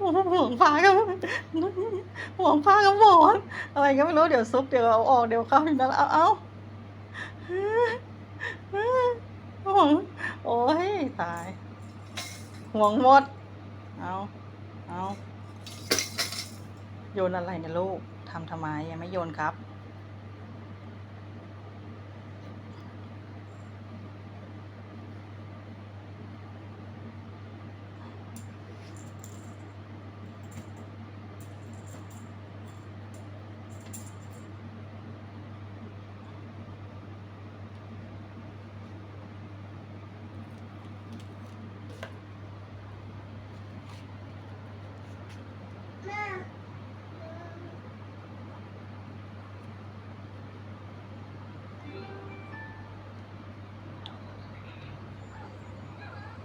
ห่วงฟ้าก็ห่วงฟ้าก็หมอนอะไรก็ไม่รู้เดี๋ยวซุปเดี๋ยวเอาออกเดี๋ยวเข้าอีกนั่นเอาเอาห่วงโอ้ยตายห่วงหมด เอาเอาโยนอะไรเนี่ยลูกทำทำไมยังไม่โยนครับ Mom.